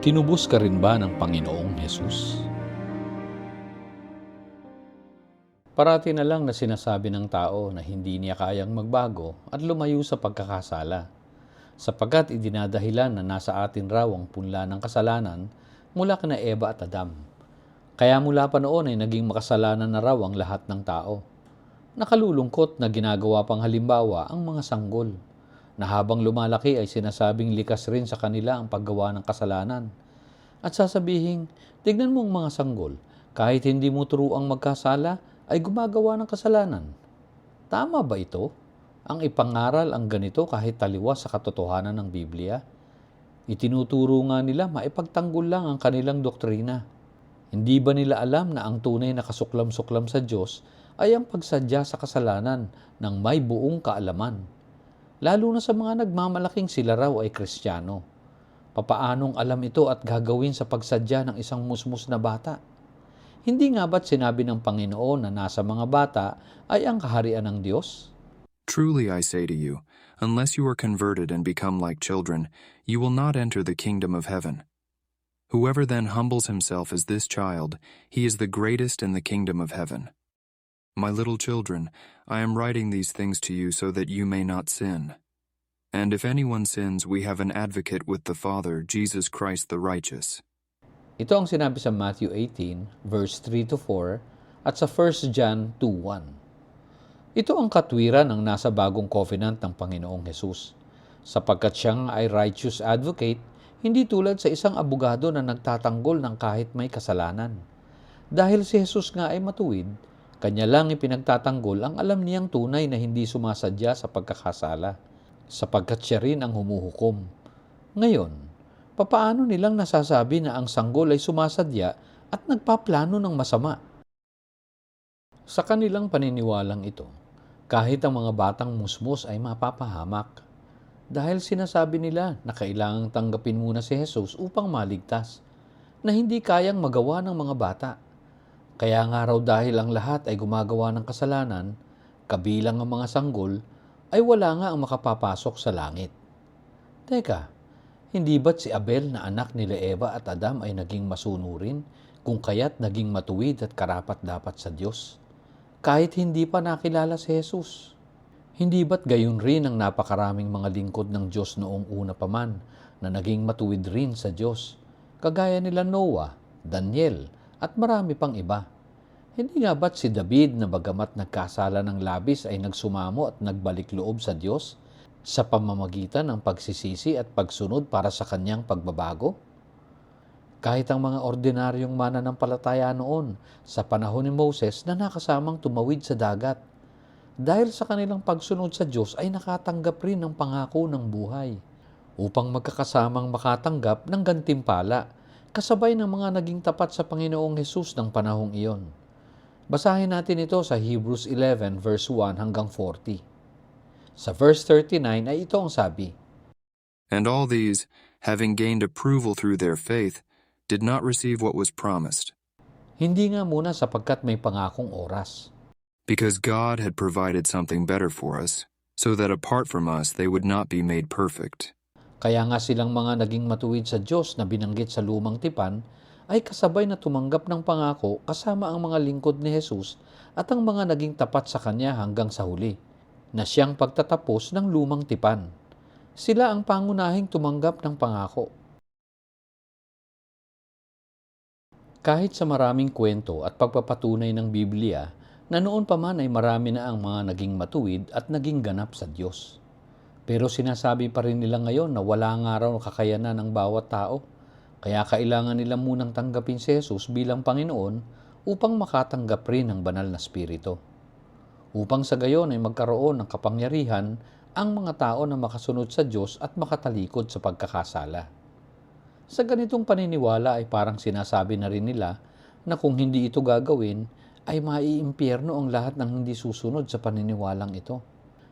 Tinubos ka rin ba ng Panginoong Hesus? Parati na lang na sinasabi ng tao na hindi niya kayang magbago at lumayo sa pagkakasala, sapagkat idinadahilan na nasa atin raw ang punla ng kasalanan mula kina Eva at Adam. Kaya mula pa noon ay naging makasalanan na raw ang lahat ng tao. Nakalulungkot na ginagawa pang halimbawa ang mga sanggol, na habang lumalaki ay sinasabing likas rin sa kanila ang paggawa ng kasalanan. At sasabihin, tignan mo ang mga sanggol, kahit hindi mo turuang magkasala, ay gumagawa ng kasalanan. Tama ba ito? Ang ipangaral ang ganito kahit taliwas sa katotohanan ng Biblia? Itinuturo nga nila maipagtanggol lang ang kanilang doktrina. Hindi ba nila alam na ang tunay na kasuklam-suklam sa Diyos ay ang pagsadya sa kasalanan ng may buong kaalaman? Lalo na sa mga nagmamalaking sila raw ay kristyano. Papaanong alam ito at gagawin sa pagsadya ng isang musmus na bata? Hindi nga ba't sinabi ng Panginoon na nasa mga bata ay ang kaharian ng Diyos? Truly I say to you, unless you are converted and become like children, you will not enter the kingdom of heaven. Whoever then humbles himself as this child, he is the greatest in the kingdom of heaven. My little children, I am writing these things to you so that you may not sin. And if anyone sins, we have an advocate with the Father, Jesus Christ the righteous. Ito ang sinabi sa Matthew 18, verse 3 to 4 at sa 1 John 2.1. Ito ang katwiran ng nasa bagong covenant ng Panginoong Hesus. Sapagkat siya nga ay righteous advocate, hindi tulad sa isang abogado na nagtatanggol ng kahit may kasalanan. Dahil si Jesus nga ay matuwid, kanya lang ipinagtatanggol ang alam niyang tunay na hindi sumasadya sa pagkakasala, sapagkat siya rin ang humuhukom. Ngayon, papaano nilang nasasabi na ang sanggol ay sumasadya at nagpaplano ng masama? Sa kanilang paniniwalang ito, kahit ang mga batang musmus ay mapapahamak. Dahil sinasabi nila na kailangang tanggapin muna si Jesus upang maligtas, na hindi kayang magawa ng mga bata. Kaya nga raw dahil ang lahat ay gumagawa ng kasalanan, kabilang ang mga sanggol, ay wala nga ang makapapasok sa langit. Teka, hindi ba't si Abel na anak nila Eva at Adam ay naging masunurin kung kaya't naging matuwid at karapat dapat sa Diyos? Kahit hindi pa nakilala si Jesus. Hindi ba't gayon rin ang napakaraming mga lingkod ng Diyos noong una pa man na naging matuwid rin sa Diyos, kagaya nila Noah, Daniel, at marami pang iba. Hindi nga ba't si David na bagamat nagkasala ng labis ay nagsumamo at nagbalik loob sa Diyos sa pamamagitan ng pagsisisi at pagsunod para sa kanyang pagbabago? Kahit ang mga ordinaryong mananampalataya noon sa panahon ni Moses na nakasamang tumawid sa dagat, dahil sa kanilang pagsunod sa Diyos ay nakatanggap rin ng pangako ng buhay upang magkakasamang makatanggap ng gantimpala kasabay ng mga naging tapat sa Panginoong Hesus ng panahong iyon. Basahin natin ito sa Hebrews 11 verse 1 hanggang 40. Sa verse 39 ay ito ang sabi, And all these, having gained approval through their faith, did not receive what was promised, Hindi nga muna sapagkat may pangakong oras. because God had provided something better for us, so that apart from us they would not be made perfect. Kaya nga silang mga naging matuwid sa Diyos na binanggit sa lumang tipan ay kasabay na tumanggap ng pangako kasama ang mga lingkod ni Jesus at ang mga naging tapat sa Kanya hanggang sa huli, na siyang pagtatapos ng lumang tipan. Sila ang pangunahing tumanggap ng pangako. Kahit sa maraming kwento at pagpapatunay ng Biblia, na noon pa man ay marami na ang mga naging matuwid at naging ganap sa Diyos. Pero sinasabi pa rin nila ngayon na wala nga raw kakayanan ng bawat tao. Kaya kailangan nila munang tanggapin si Jesus bilang Panginoon upang makatanggap rin ng banal na Espiritu. Upang sa gayon ay magkaroon ng kapangyarihan ang mga tao na makasunod sa Diyos at makatalikod sa pagkakasala. Sa ganitong paniniwala ay parang sinasabi na rin nila na kung hindi ito gagawin, ay maiimpyerno ang lahat ng hindi susunod sa paniniwalang ito.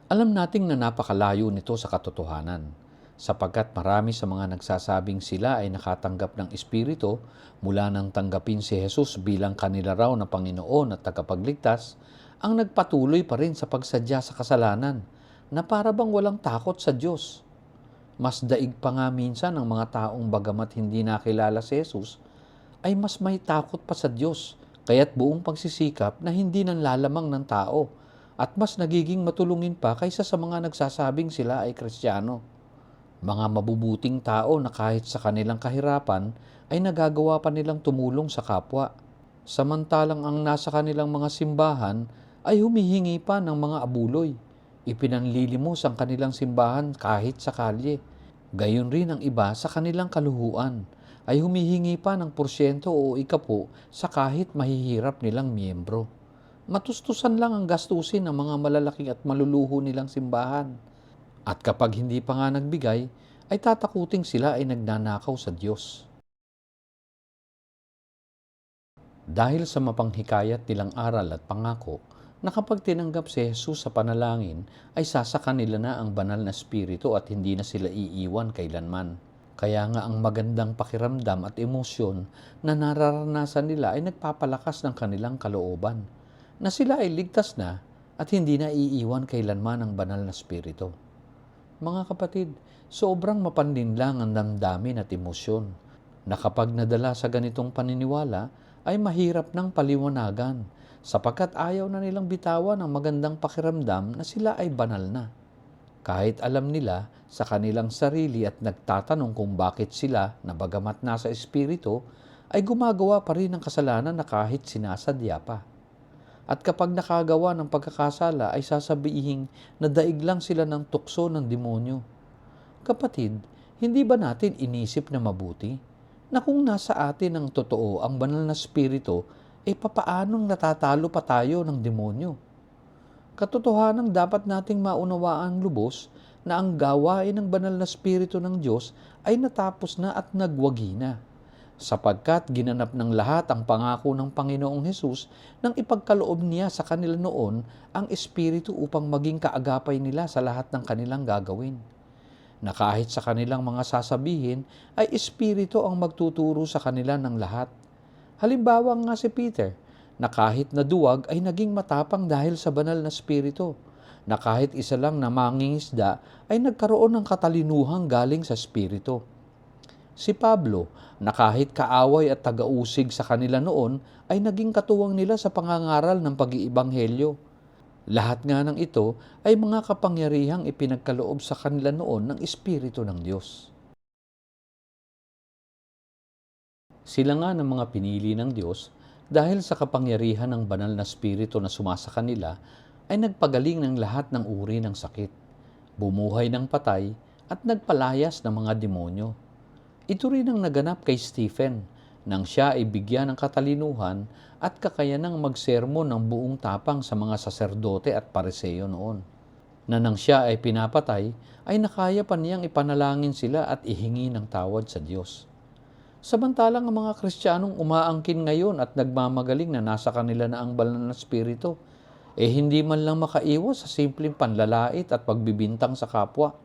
Alam nating na napakalayo nito sa katotohanan, sapagkat marami sa mga nagsasabing sila ay nakatanggap ng Espiritu mula nang tanggapin si Jesus bilang kanila raw na Panginoon at tagapagligtas, ang nagpatuloy pa rin sa pagsadya sa kasalanan na para bang walang takot sa Diyos. Mas daig pa nga minsan ang mga taong bagamat hindi nakilala si Jesus, ay mas may takot pa sa Diyos, kaya't buong pagsisikap na hindi nanlalamang ng tao at mas nagiging matulungin pa kaysa sa mga nagsasabing sila ay Kristiyano. Mga mabubuting tao na kahit sa kanilang kahirapan ay nagagawa pa nilang tumulong sa kapwa. Samantalang ang nasa kanilang mga simbahan ay humihingi pa ng mga abuloy. Ipinanlilimos ang kanilang simbahan kahit sa kalye. Gayon rin ang iba sa kanilang kaluhuan ay humihingi pa ng porsyento o ikapo sa kahit mahihirap nilang miyembro. Matustusan lang ang gastusin ng mga malalaking at maluluho nilang simbahan. At kapag hindi pa nga nagbigay, ay tatakuting sila ay nagnanakaw sa Diyos. Dahil sa mapanghikayat nilang aral at pangako, na kapag tinanggap si Jesus sa panalangin, ay sasaka nila na ang banal na spirito at hindi na sila iiwan kailanman. Kaya nga ang magandang pakiramdam at emosyon na nararanasan nila ay nagpapalakas ng kanilang kalooban, na sila ay ligtas na at hindi na iiwan kailanman ang banal na spirito. Mga kapatid, sobrang mapanlinlang ang damdamin at emosyon na kapag nadala sa ganitong paniniwala ay mahirap ng paliwanagan sapagkat ayaw na nilang bitawan ang magandang pakiramdam na sila ay banal na. Kahit alam nila sa kanilang sarili at nagtatanong kung bakit sila na bagamat nasa espiritu ay gumagawa pa rin ng kasalanan na kahit sinasadya pa. At kapag nakagawa ng pagkakasala ay sasabihin na daig lang sila ng tukso ng demonyo. Kapatid, hindi ba natin inisip na mabuti na kung nasa atin ang totoo ang banal na spirito, eh papaanong natatalo pa tayo ng demonyo? Katotohanan dapat nating maunawaan lubos na ang gawain ng banal na spirito ng Diyos ay natapos na at nagwagi na sapagkat ginanap ng lahat ang pangako ng Panginoong Hesus nang ipagkaloob niya sa kanila noon ang Espiritu upang maging kaagapay nila sa lahat ng kanilang gagawin. Na kahit sa kanilang mga sasabihin ay Espiritu ang magtuturo sa kanila ng lahat. Halimbawa nga si Peter, na kahit naduwag ay naging matapang dahil sa banal na Espiritu, na kahit isa lang na mangingisda ay nagkaroon ng katalinuhang galing sa Espiritu si Pablo na kahit kaaway at tagausig sa kanila noon ay naging katuwang nila sa pangangaral ng pag-iibanghelyo. Lahat nga ng ito ay mga kapangyarihang ipinagkaloob sa kanila noon ng Espiritu ng Diyos. Sila nga ng mga pinili ng Diyos dahil sa kapangyarihan ng banal na Espiritu na sumasa kanila ay nagpagaling ng lahat ng uri ng sakit, bumuhay ng patay at nagpalayas ng mga demonyo. Ito rin ang naganap kay Stephen nang siya ay bigyan ng katalinuhan at kakayanang magsermon ng buong tapang sa mga saserdote at pareseyo noon. Na nang siya ay pinapatay, ay nakaya pa niyang ipanalangin sila at ihingi ng tawad sa Diyos. Samantalang ang mga Kristiyanong umaangkin ngayon at nagmamagaling na nasa kanila na ang banal na spirito, eh hindi man lang makaiwas sa simpleng panlalait at pagbibintang sa kapwa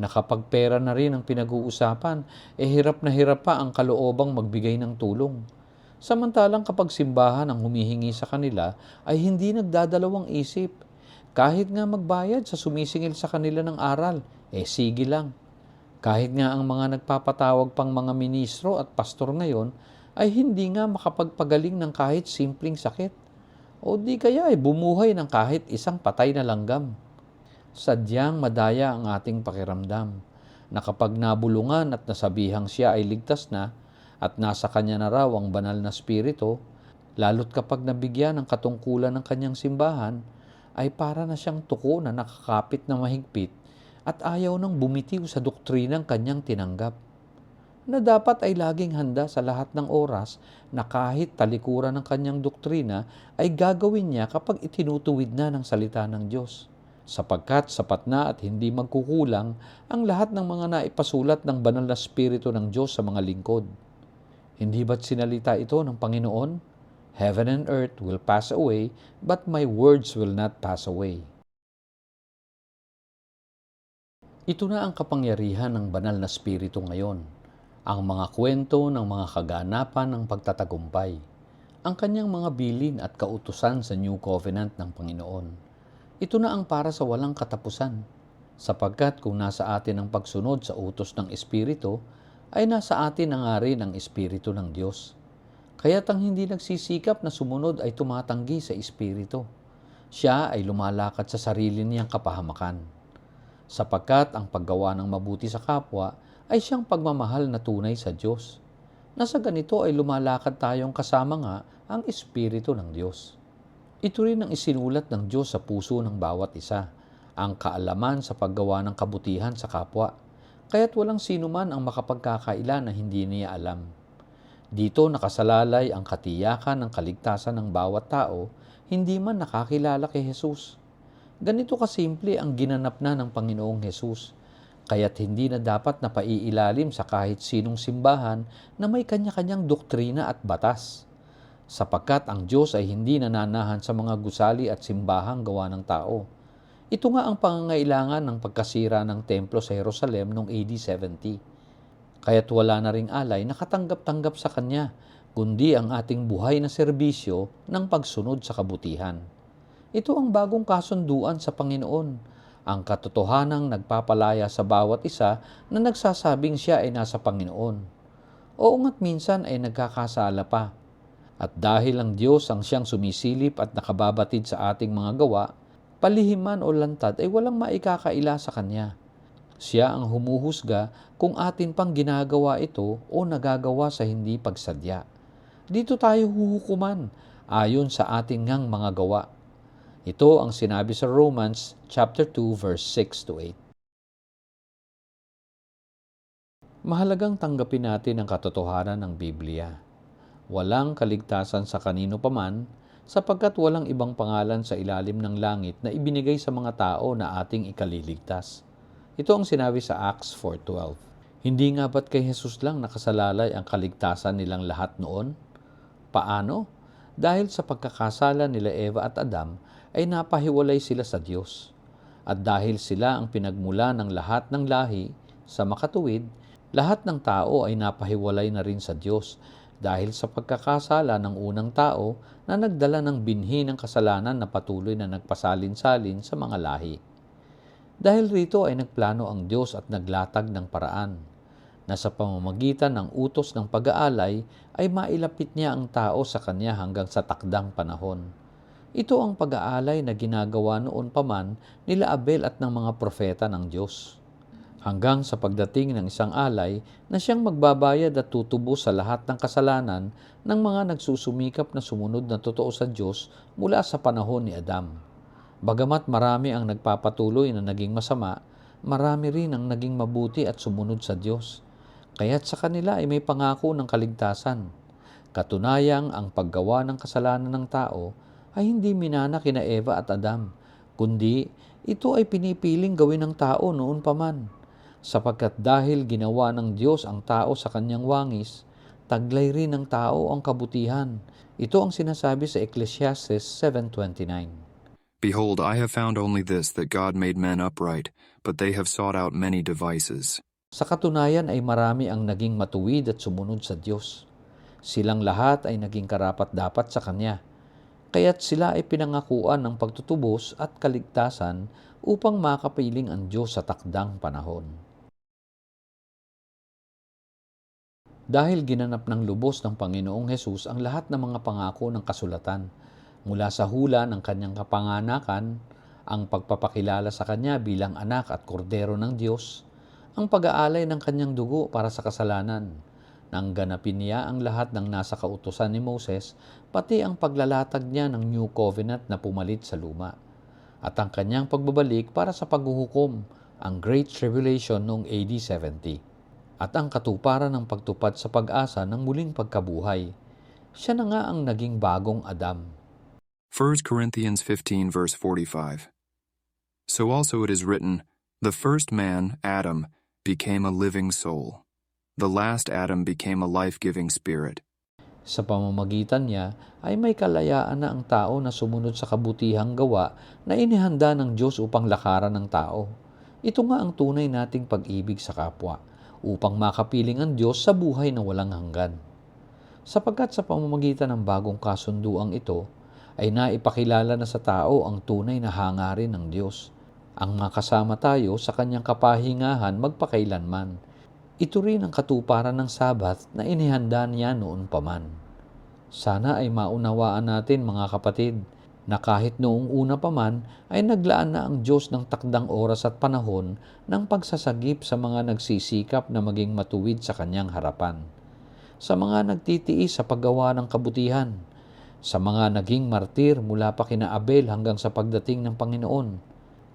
na kapag pera na rin ang pinag-uusapan, eh hirap na hirap pa ang kaloobang magbigay ng tulong. Samantalang kapag simbahan ang humihingi sa kanila, ay hindi nagdadalawang isip. Kahit nga magbayad sa sumisingil sa kanila ng aral, eh sige lang. Kahit nga ang mga nagpapatawag pang mga ministro at pastor ngayon, ay hindi nga makapagpagaling ng kahit simpleng sakit. O di kaya ay bumuhay ng kahit isang patay na langgam sadyang madaya ang ating pakiramdam na kapag nabulungan at nasabihang siya ay ligtas na at nasa kanya na raw ang banal na spirito, lalo't kapag nabigyan ng katungkulan ng kanyang simbahan, ay para na siyang tuko na nakakapit na mahigpit at ayaw nang bumitiw sa doktrinang kanyang tinanggap na dapat ay laging handa sa lahat ng oras na kahit talikuran ng kanyang doktrina ay gagawin niya kapag itinutuwid na ng salita ng Diyos sapagkat sapat na at hindi magkukulang ang lahat ng mga naipasulat ng banal na spirito ng Diyos sa mga lingkod. Hindi ba't sinalita ito ng Panginoon? Heaven and earth will pass away, but my words will not pass away. Ito na ang kapangyarihan ng banal na spirito ngayon, ang mga kwento ng mga kaganapan ng pagtatagumpay, ang kanyang mga bilin at kautusan sa New Covenant ng Panginoon ito na ang para sa walang katapusan. Sapagkat kung nasa atin ang pagsunod sa utos ng Espiritu, ay nasa atin na nga rin ang Espiritu ng Diyos. Kaya't ang hindi nagsisikap na sumunod ay tumatanggi sa Espiritu. Siya ay lumalakad sa sarili niyang kapahamakan. Sapagkat ang paggawa ng mabuti sa kapwa ay siyang pagmamahal na tunay sa Diyos. Nasa ganito ay lumalakad tayong kasama nga ang Espiritu ng Diyos. Ito rin ang isinulat ng Diyos sa puso ng bawat isa, ang kaalaman sa paggawa ng kabutihan sa kapwa. Kaya't walang sino man ang makapagkakaila na hindi niya alam. Dito nakasalalay ang katiyakan ng kaligtasan ng bawat tao, hindi man nakakilala kay Jesus. Ganito kasimple ang ginanap na ng Panginoong Jesus. Kaya't hindi na dapat na paiilalim sa kahit sinong simbahan na may kanya-kanyang doktrina at batas. Sapagkat ang Diyos ay hindi nananahan sa mga gusali at simbahang gawa ng tao. Ito nga ang pangangailangan ng pagkasira ng templo sa Jerusalem noong AD 70. Kaya't wala na ring alay na katanggap-tanggap sa Kanya, kundi ang ating buhay na serbisyo ng pagsunod sa kabutihan. Ito ang bagong kasunduan sa Panginoon, ang katotohanang nagpapalaya sa bawat isa na nagsasabing siya ay nasa Panginoon. Oo nga't minsan ay nagkakasala pa. At dahil ang Diyos ang siyang sumisilip at nakababatid sa ating mga gawa, palihiman o lantad ay walang maikakaila sa Kanya. Siya ang humuhusga kung atin pang ginagawa ito o nagagawa sa hindi pagsadya. Dito tayo huhukuman ayon sa ating ngang mga gawa. Ito ang sinabi sa Romans chapter 2 verse 6 to 8. Mahalagang tanggapin natin ang katotohanan ng Biblia. Walang kaligtasan sa kanino paman sapagkat walang ibang pangalan sa ilalim ng langit na ibinigay sa mga tao na ating ikaliligtas. Ito ang sinabi sa Acts 4.12. Hindi nga ba't kay Jesus lang nakasalalay ang kaligtasan nilang lahat noon? Paano? Dahil sa pagkakasala nila Eva at Adam ay napahiwalay sila sa Diyos. At dahil sila ang pinagmula ng lahat ng lahi sa makatuwid, lahat ng tao ay napahiwalay na rin sa Diyos dahil sa pagkakasala ng unang tao na nagdala ng binhi ng kasalanan na patuloy na nagpasalin-salin sa mga lahi. Dahil rito ay nagplano ang Diyos at naglatag ng paraan na sa pamamagitan ng utos ng pag-aalay ay mailapit niya ang tao sa Kanya hanggang sa takdang panahon. Ito ang pag-aalay na ginagawa noon pa man nila Abel at ng mga propeta ng Diyos. Hanggang sa pagdating ng isang alay na siyang magbabayad at tutubo sa lahat ng kasalanan ng mga nagsusumikap na sumunod na totoo sa Diyos mula sa panahon ni Adam. Bagamat marami ang nagpapatuloy na naging masama, marami rin ang naging mabuti at sumunod sa Diyos. Kaya't sa kanila ay may pangako ng kaligtasan. Katunayang ang paggawa ng kasalanan ng tao ay hindi minana kina Eva at Adam, kundi ito ay pinipiling gawin ng tao noon pa man. Sapagkat dahil ginawa ng Diyos ang tao sa kanyang wangis, taglay rin ng tao ang kabutihan. Ito ang sinasabi sa Ecclesiastes 7.29. Behold, I have found only this, that God made men upright, but they have sought out many devices. Sa katunayan ay marami ang naging matuwid at sumunod sa Diyos. Silang lahat ay naging karapat-dapat sa Kanya. Kaya't sila ay pinangakuan ng pagtutubos at kaligtasan upang makapiling ang Diyos sa takdang panahon. Dahil ginanap ng lubos ng Panginoong Hesus ang lahat ng mga pangako ng kasulatan, mula sa hula ng kanyang kapanganakan, ang pagpapakilala sa kanya bilang anak at kordero ng Diyos, ang pag-aalay ng kanyang dugo para sa kasalanan, nang ganapin niya ang lahat ng nasa kautusan ni Moses, pati ang paglalatag niya ng New Covenant na pumalit sa luma, at ang kanyang pagbabalik para sa paghuhukom, ang Great Tribulation noong AD 70 at ang katuparan ng pagtupad sa pag-asa ng muling pagkabuhay. Siya na nga ang naging bagong Adam. 1 Corinthians 15, verse 45. So also it is written, The first man, Adam, became a living soul. The last Adam became a life giving spirit. Sa pamamagitan niya ay may kalayaan na ang tao na sumunod sa kabutihang gawa na inihanda ng Diyos upang lakaran ng tao. Ito nga ang tunay nating pag-ibig sa kapwa, upang makapiling ang Diyos sa buhay na walang hanggan. Sapagkat sa pamamagitan ng bagong kasunduang ito, ay naipakilala na sa tao ang tunay na hangarin ng Diyos. ang makasama tayo sa kanyang kapahingahan magpakailanman. Ito rin ang katuparan ng Sabat na inihanda niya noon pa man. Sana ay maunawaan natin mga kapatid na kahit noong una pa man ay naglaan na ang Diyos ng takdang oras at panahon ng pagsasagip sa mga nagsisikap na maging matuwid sa kanyang harapan. Sa mga nagtitiis sa paggawa ng kabutihan, sa mga naging martir mula pa kina Abel hanggang sa pagdating ng Panginoon.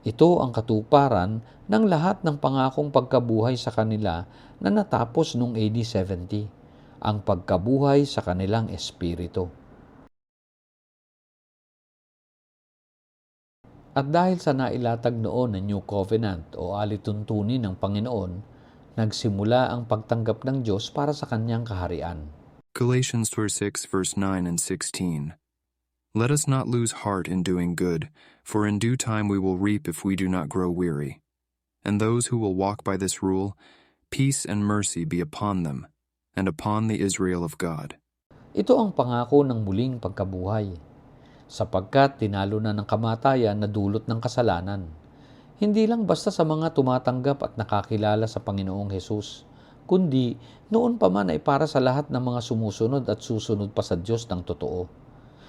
Ito ang katuparan ng lahat ng pangakong pagkabuhay sa kanila na natapos noong AD 70, ang pagkabuhay sa kanilang espiritu. At dahil sa nailatag noon ng New Covenant o alituntunin ng Panginoon, nagsimula ang pagtanggap ng Diyos para sa kanyang kaharian. Galatians 6 verse 9 and 16. Let us not lose heart in doing good, for in due time we will reap if we do not grow weary. And those who will walk by this rule, peace and mercy be upon them, and upon the Israel of God. Ito ang pangako ng muling pagkabuhay, sapagkat tinalo na ng kamatayan na dulot ng kasalanan. Hindi lang basta sa mga tumatanggap at nakakilala sa Panginoong Hesus, kundi noon pa man ay para sa lahat ng mga sumusunod at susunod pa sa Diyos ng totoo.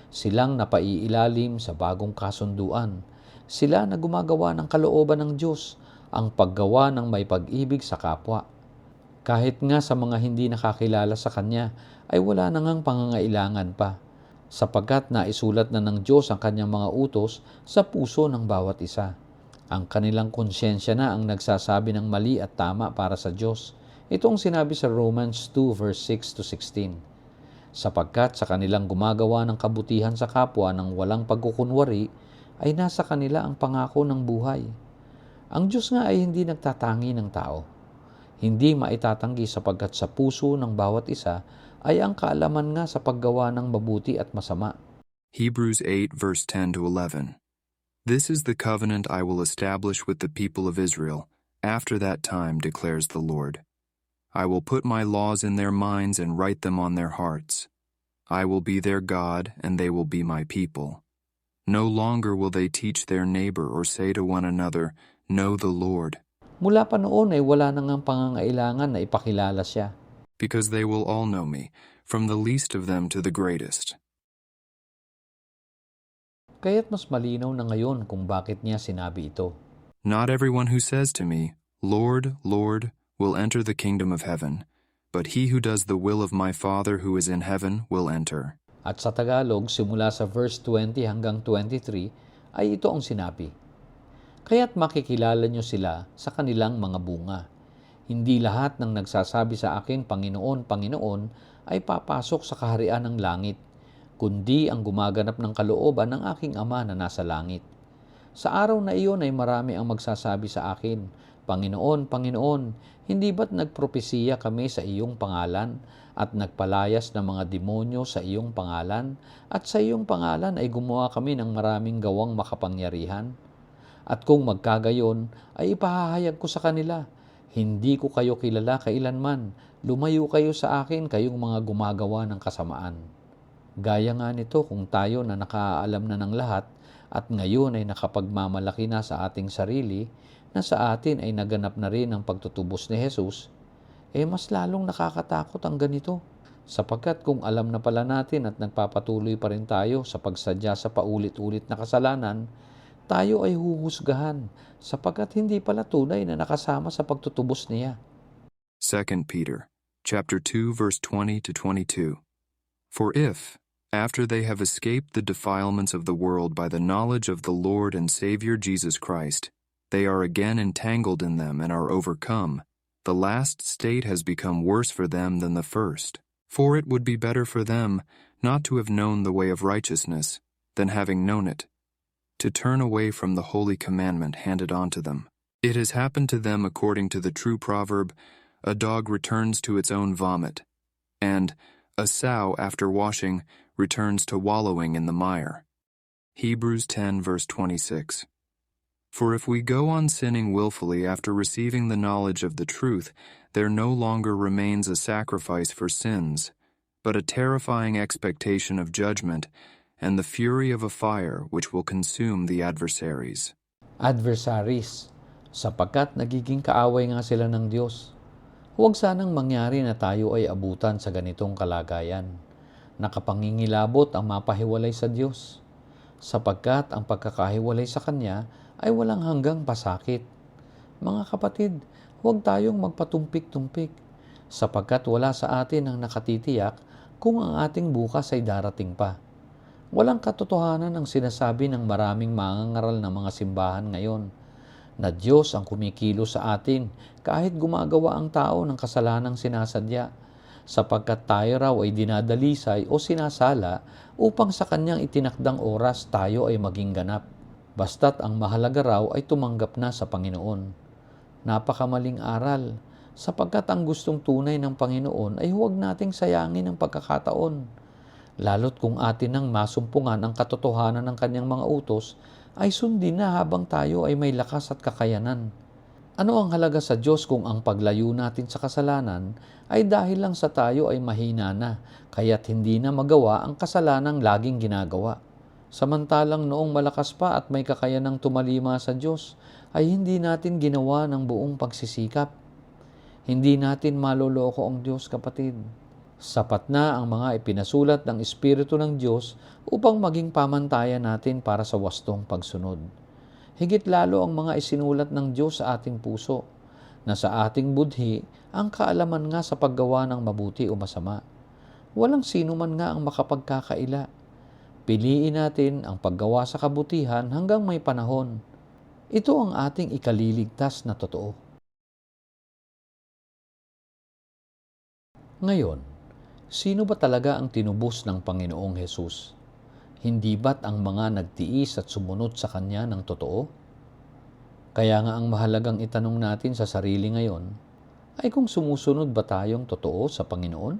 Silang napaiilalim sa bagong kasunduan. Sila na gumagawa ng kalooban ng Diyos, ang paggawa ng may pag-ibig sa kapwa. Kahit nga sa mga hindi nakakilala sa Kanya, ay wala na ngang pangangailangan pa, sapagkat naisulat na ng Diyos ang Kanyang mga utos sa puso ng bawat isa. Ang kanilang konsyensya na ang nagsasabi ng mali at tama para sa Diyos. Ito ang sinabi sa Romans 2 verse 6 to 16. Sapagkat sa kanilang gumagawa ng kabutihan sa kapwa ng walang pagkukunwari, ay nasa kanila ang pangako ng buhay. Ang Diyos nga ay hindi nagtatangi ng tao. Hindi maitatanggi sapagkat sa puso ng bawat isa ay ang kaalaman nga sa paggawa ng mabuti at masama. Hebrews 8 verse 10 to 11. This is the covenant I will establish with the people of Israel after that time, declares the Lord. I will put my laws in their minds and write them on their hearts. I will be their God, and they will be my people. No longer will they teach their neighbor or say to one another, Know the Lord, Mula pa noon ay wala na ngang pangangailangan na ipakilala siya. Because they will all know me, from the least of them to the greatest. Kaya't mas malinaw na ngayon kung bakit niya sinabi ito. Not everyone who says to me, Lord, Lord, will enter the kingdom of heaven, but he who does the will of my Father who is in heaven will enter. At sa Tagalog, simula sa verse 20 hanggang 23, ay ito ang sinabi. Kaya't makikilala nyo sila sa kanilang mga bunga. Hindi lahat ng nagsasabi sa akin, Panginoon, Panginoon, ay papasok sa kaharian ng langit, kundi ang gumaganap ng kalooban ng aking Ama na nasa langit. Sa araw na iyon ay marami ang magsasabi sa akin, Panginoon, Panginoon, hindi ba't nagpropesiya kami sa iyong pangalan at nagpalayas ng mga demonyo sa iyong pangalan at sa iyong pangalan ay gumawa kami ng maraming gawang makapangyarihan? At kung magkagayon, ay ipahahayag ko sa kanila, hindi ko kayo kilala kailanman, lumayo kayo sa akin kayong mga gumagawa ng kasamaan. Gaya nga nito kung tayo na nakaalam na ng lahat at ngayon ay nakapagmamalaki na sa ating sarili na sa atin ay naganap na rin ang pagtutubos ni Jesus, eh mas lalong nakakatakot ang ganito. Sapagkat kung alam na pala natin at nagpapatuloy pa rin tayo sa pagsadya sa paulit-ulit na kasalanan, tayo ay huhusgahan sapagkat hindi pala tunay na nakasama sa pagtutubos niya. 2 Peter chapter 2 verse 20 to 22. For if after they have escaped the defilements of the world by the knowledge of the Lord and Savior Jesus Christ, they are again entangled in them and are overcome, the last state has become worse for them than the first. For it would be better for them not to have known the way of righteousness than having known it, to turn away from the holy commandment handed on to them. It has happened to them according to the true proverb, a dog returns to its own vomit, and a sow after washing returns to wallowing in the mire. Hebrews 10 verse 26. For if we go on sinning willfully after receiving the knowledge of the truth, there no longer remains a sacrifice for sins, but a terrifying expectation of judgment and the fury of a fire which will consume the adversaries. adversaries, sapagkat nagiging kaaway nga sila ng Diyos. Huwag sanang mangyari na tayo ay abutan sa ganitong kalagayan. Nakapangingilabot ang mapahiwalay sa Diyos, sapagkat ang pagkakahiwalay sa Kanya ay walang hanggang pasakit. Mga kapatid, huwag tayong magpatumpik-tumpik, sapagkat wala sa atin ang nakatitiyak kung ang ating bukas ay darating pa. Walang katotohanan ang sinasabi ng maraming mangangaral ng mga simbahan ngayon na Diyos ang kumikilo sa atin kahit gumagawa ang tao ng kasalanang sinasadya sapagkat tayo raw ay dinadalisay o sinasala upang sa kanyang itinakdang oras tayo ay maging ganap. Basta't ang mahalaga raw ay tumanggap na sa Panginoon. Napakamaling aral sapagkat ang gustong tunay ng Panginoon ay huwag nating sayangin ang pagkakataon lalo't kung atin nang masumpungan ang katotohanan ng kanyang mga utos, ay sundin na habang tayo ay may lakas at kakayanan. Ano ang halaga sa Diyos kung ang paglayo natin sa kasalanan ay dahil lang sa tayo ay mahina na, kaya't hindi na magawa ang kasalanang laging ginagawa. Samantalang noong malakas pa at may kakayanang tumalima sa Diyos, ay hindi natin ginawa ng buong pagsisikap. Hindi natin maloloko ang Diyos, kapatid. Sapat na ang mga ipinasulat ng Espiritu ng Diyos upang maging pamantayan natin para sa wastong pagsunod. Higit lalo ang mga isinulat ng Diyos sa ating puso, na sa ating budhi ang kaalaman nga sa paggawa ng mabuti o masama. Walang sino man nga ang makapagkakaila. Piliin natin ang paggawa sa kabutihan hanggang may panahon. Ito ang ating ikaliligtas na totoo. Ngayon, sino ba talaga ang tinubos ng Panginoong Hesus? Hindi ba't ang mga nagtiis at sumunod sa Kanya ng totoo? Kaya nga ang mahalagang itanong natin sa sarili ngayon ay kung sumusunod ba tayong totoo sa Panginoon?